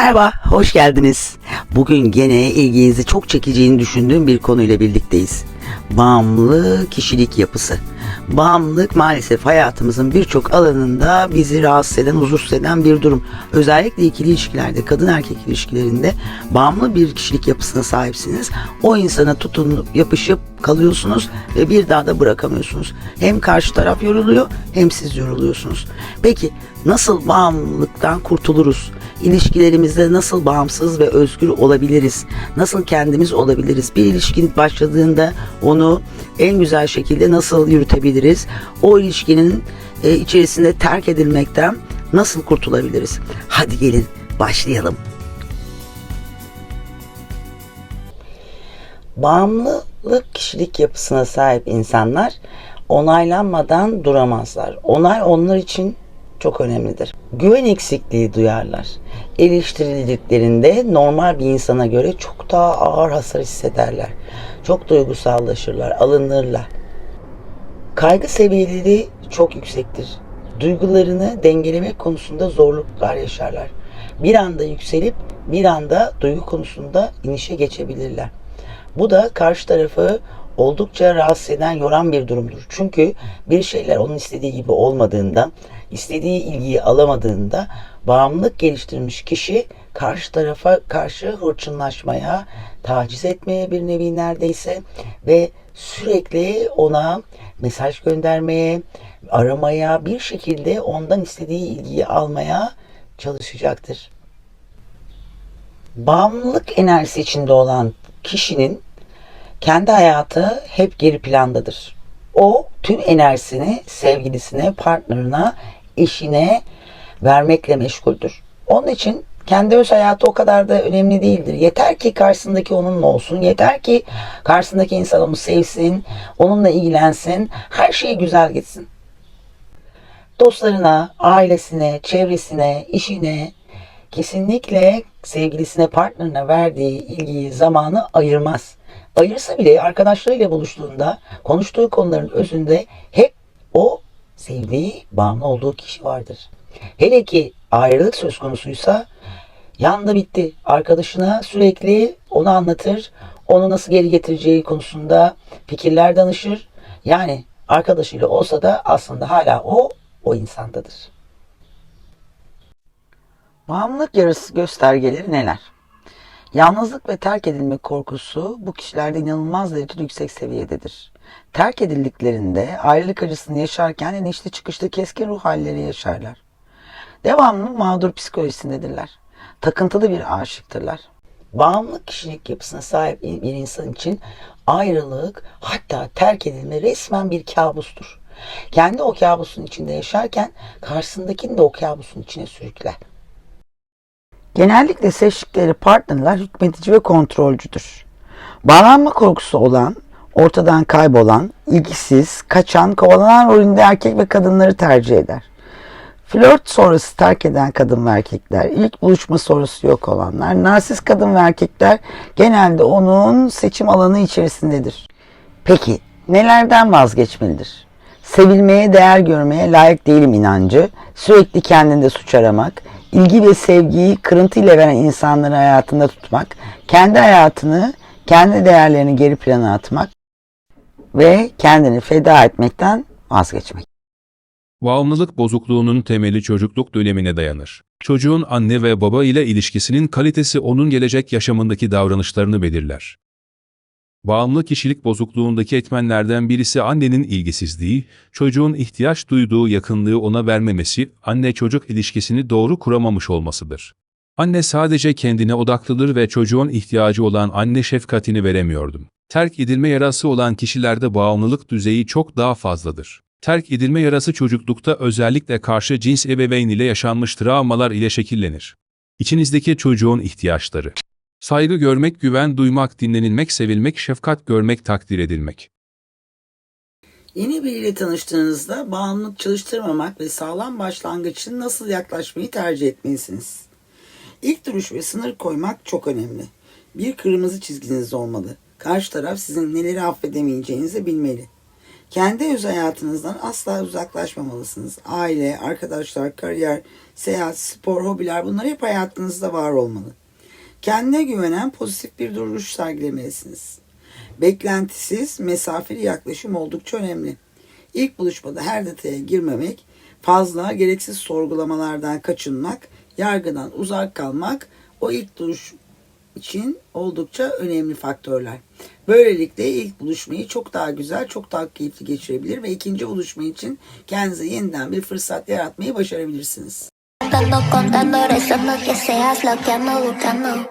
Merhaba, hoş geldiniz. Bugün gene ilginizi çok çekeceğini düşündüğüm bir konuyla birlikteyiz. Bağımlı kişilik yapısı. Bağımlılık maalesef hayatımızın birçok alanında bizi rahatsız eden, huzursuz eden bir durum. Özellikle ikili ilişkilerde, kadın erkek ilişkilerinde bağımlı bir kişilik yapısına sahipsiniz. O insana tutunup yapışıp kalıyorsunuz ve bir daha da bırakamıyorsunuz. Hem karşı taraf yoruluyor hem siz yoruluyorsunuz. Peki nasıl bağımlılıktan kurtuluruz? İlişkilerimizde nasıl bağımsız ve özgür olabiliriz? Nasıl kendimiz olabiliriz? Bir ilişkin başladığında onu en güzel şekilde nasıl yürütebiliriz? O ilişkinin e, içerisinde terk edilmekten nasıl kurtulabiliriz? Hadi gelin başlayalım. Bağımlılık kişilik yapısına sahip insanlar onaylanmadan duramazlar. Onay onlar için çok önemlidir. Güven eksikliği duyarlar. Eleştirildiklerinde normal bir insana göre çok daha ağır hasar hissederler. Çok duygusallaşırlar, alınırlar. Kaygı seviyeleri çok yüksektir. Duygularını dengelemek konusunda zorluklar yaşarlar. Bir anda yükselip bir anda duygu konusunda inişe geçebilirler. Bu da karşı tarafı oldukça rahatsız eden, yoran bir durumdur. Çünkü bir şeyler onun istediği gibi olmadığında, istediği ilgiyi alamadığında bağımlılık geliştirmiş kişi karşı tarafa karşı hırçınlaşmaya, taciz etmeye bir nevi neredeyse ve sürekli ona mesaj göndermeye, aramaya, bir şekilde ondan istediği ilgiyi almaya çalışacaktır. Bağımlılık enerjisi içinde olan kişinin kendi hayatı hep geri plandadır. O tüm enerjisini sevgilisine, partnerine, eşine vermekle meşguldür. Onun için kendi öz hayatı o kadar da önemli değildir. Yeter ki karşısındaki onunla olsun. Yeter ki karşısındaki insan onu sevsin, onunla ilgilensin. Her şey güzel gitsin. Dostlarına, ailesine, çevresine, işine kesinlikle sevgilisine, partnerine verdiği ilgiyi, zamanı ayırmaz. Ayırsa bile arkadaşlarıyla buluştuğunda konuştuğu konuların özünde hep o sevdiği, bağımlı olduğu kişi vardır. Hele ki ayrılık söz konusuysa yandı bitti. Arkadaşına sürekli onu anlatır, onu nasıl geri getireceği konusunda fikirler danışır. Yani arkadaşıyla olsa da aslında hala o, o insandadır. Bağımlılık yarısı göstergeleri neler? Yalnızlık ve terk edilme korkusu bu kişilerde inanılmaz derecede yüksek seviyededir. Terk edildiklerinde ayrılık acısını yaşarken inişli çıkışlı keskin ruh halleri yaşarlar. Devamlı mağdur psikolojisindedirler. Takıntılı bir aşıktırlar. Bağımlılık kişilik yapısına sahip bir insan için ayrılık hatta terk edilme resmen bir kabustur. Kendi o kabusun içinde yaşarken karşısındakini de o kabusun içine sürükler. Genellikle seçtikleri partnerler hükmetici ve kontrolcüdür. Bağlanma korkusu olan, ortadan kaybolan, ilgisiz, kaçan, kovalanan rolünde erkek ve kadınları tercih eder. Flört sonrası terk eden kadın ve erkekler, ilk buluşma sonrası yok olanlar, narsist kadın ve erkekler genelde onun seçim alanı içerisindedir. Peki nelerden vazgeçmelidir? Sevilmeye, değer görmeye layık değilim inancı, sürekli kendinde suç aramak, ilgi ve sevgiyi kırıntıyla veren insanları hayatında tutmak, kendi hayatını, kendi değerlerini geri plana atmak ve kendini feda etmekten vazgeçmek. Bağımlılık bozukluğunun temeli çocukluk dönemine dayanır. Çocuğun anne ve baba ile ilişkisinin kalitesi onun gelecek yaşamındaki davranışlarını belirler. Bağımlı kişilik bozukluğundaki etmenlerden birisi annenin ilgisizliği, çocuğun ihtiyaç duyduğu yakınlığı ona vermemesi, anne-çocuk ilişkisini doğru kuramamış olmasıdır. Anne sadece kendine odaklıdır ve çocuğun ihtiyacı olan anne şefkatini veremiyordum. Terk edilme yarası olan kişilerde bağımlılık düzeyi çok daha fazladır. Terk edilme yarası çocuklukta özellikle karşı cins ebeveyn ile yaşanmış travmalar ile şekillenir. İçinizdeki çocuğun ihtiyaçları. Saygı görmek, güven duymak, dinlenilmek, sevilmek, şefkat görmek, takdir edilmek. Yeni biriyle tanıştığınızda bağımlılık çalıştırmamak ve sağlam başlangıç için nasıl yaklaşmayı tercih etmelisiniz. İlk duruş ve sınır koymak çok önemli. Bir kırmızı çizginiz olmalı. Karşı taraf sizin neleri affedemeyeceğinizi bilmeli. Kendi özel hayatınızdan asla uzaklaşmamalısınız. Aile, arkadaşlar, kariyer, seyahat, spor, hobiler bunlar hep hayatınızda var olmalı. Kendine güvenen pozitif bir duruş sergilemelisiniz. Beklentisiz, mesafeli yaklaşım oldukça önemli. İlk buluşmada her detaya girmemek, fazla gereksiz sorgulamalardan kaçınmak, yargıdan uzak kalmak o ilk duruş için oldukça önemli faktörler. Böylelikle ilk buluşmayı çok daha güzel, çok daha keyifli geçirebilir ve ikinci buluşma için kendinize yeniden bir fırsat yaratmayı başarabilirsiniz. Estando contando, rezando que seas lo que ando buscando.